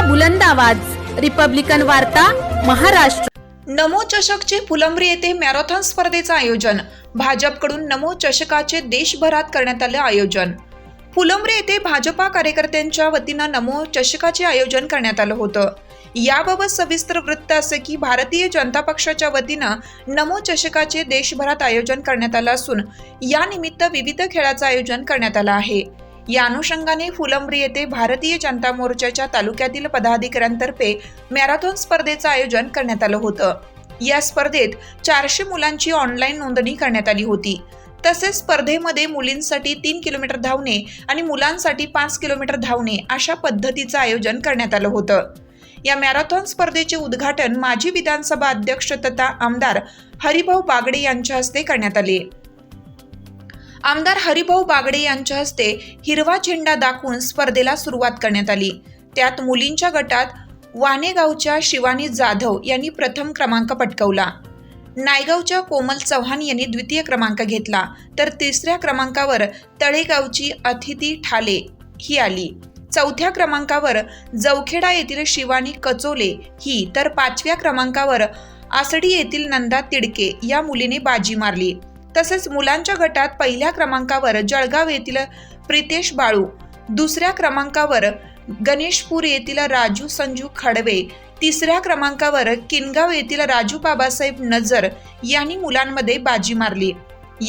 लोकशाहीचा बुलंद आवाज. रिपब्लिकन वार्ता महाराष्ट्र. नमो चषकचे फुलंब्री येथे मॅरेथॉन स्पर्धेचं आयोजन. भाजपकडून नमो चषकाचे देशभरात करण्यात आले आयोजन. फुलंब्री येथे भाजपा कार्यकर्त्यांच्या वतीनं नमो चषकाचे आयोजन करण्यात आलं होतं. याबाबत सविस्तर वृत्त असे की भारतीय जनता पक्षाच्या वतीनं नमो चषकाचे देशभरात आयोजन करण्यात आलं असून यानिमित्त विविध खेळाचं आयोजन करण्यात आलं आहे. या अनुषंगाने फुलंब्री येथे भारतीय जनता मोर्चाच्या तालुक्यातील पदाधिकाऱ्यांतर्फे मॅरेथॉन स्पर्धेचं आयोजन करण्यात आलं होतं. या स्पर्धेत चारशे मुलांची ऑनलाईन नोंदणी करण्यात आली होती. तसेच स्पर्धेमध्ये मुलींसाठी तीन किलोमीटर धावणे आणि मुलांसाठी पाच किलोमीटर धावणे अशा पद्धतीचं आयोजन करण्यात आलं होतं. या मॅरेथॉन स्पर्धेचे उद्घाटन माजी विधानसभा अध्यक्ष तथा आमदार हरिभाऊ बागडे यांच्या हस्ते करण्यात आले. आमदार हरिभाऊ बागडे यांच्या हस्ते हिरवा झेंडा दाखवून स्पर्धेला सुरुवात करण्यात आली. त्यात मुलींच्या गटात वानेगावच्या शिवानी जाधव यांनी प्रथम क्रमांक पटकवला. नायगावच्या कोमल चव्हाण यांनी द्वितीय क्रमांक घेतला. तर तिसऱ्या क्रमांकावर तळेगावची अतिथी ठाले ही आली. चौथ्या क्रमांकावर जवखेडा येथील शिवानी कचोले ही तर पाचव्या क्रमांकावर आसडी येथील नंदा तिडके या मुलीने बाजी मारली. तसेच मुलांच्या गटात पहिल्या क्रमांकावर जळगाव येथील प्रितेश बाळू दुसऱ्या क्रमांकावर गणेशपूर येथील राजू संजू खडवे तिसऱ्या क्रमांकावर किनगाव येथील राजू बाबासाहेब नजर यांनी मुलांमध्ये बाजी मारली.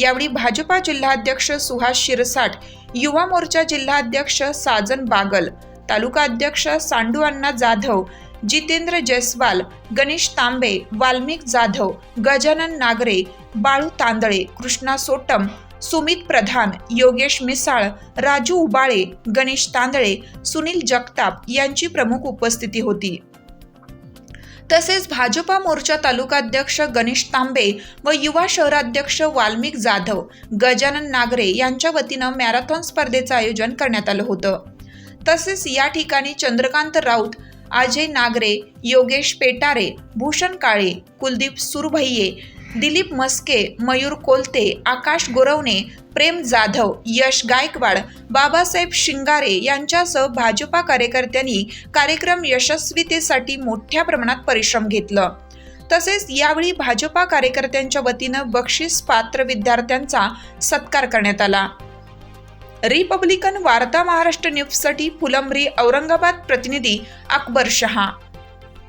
यावेळी भाजपा जिल्हाध्यक्ष सुहास शिरसाट युवा मोर्चा जिल्हाध्यक्ष साजन बागल तालुका अध्यक्ष सांडू अण्णा जाधव जितेंद्र जयस्वाल गणेश तांबे वाल्मिक जाधव गजानन नागरे बाळू तांदळे कृष्णा सोटम सुमित प्रधान योगेश मिसाळ राजू उबाळे गणेश तांदळे सुनील जगताप यांची प्रमुख उपस्थिती होती. तसेच भाजपा मोर्चा तालुकाध्यक्ष गणेश तांबे व युवा शहराध्यक्ष वाल्मिक जाधव गजानन नागरे यांच्या वतीनं मॅरेथॉन स्पर्धेचं आयोजन करण्यात आलं होतं. तसेच या ठिकाणी चंद्रकांत राऊत अजय नागरे योगेश पेटारे भूषण काळे कुलदीप सुरभैये दिलीप मस्के मयूर कोलते आकाश गोरवणे प्रेम जाधव यश गायकवाड बाबासाहेब शिंगारे यांच्यासह भाजपा कार्यकर्त्यांनी कार्यक्रम यशस्वीतेसाठी मोठ्या प्रमाणात परिश्रम घेतलं. तसेच यावेळी भाजपा कार्यकर्त्यांच्या वतीनं बक्षीस पात्र विद्यार्थ्यांचा सत्कार करण्यात आला. रिपब्लिकन वार्ता महाराष्ट्र न्यूजसाठी फुलंब्री औरंगाबाद प्रतिनिधी अकबर शहा.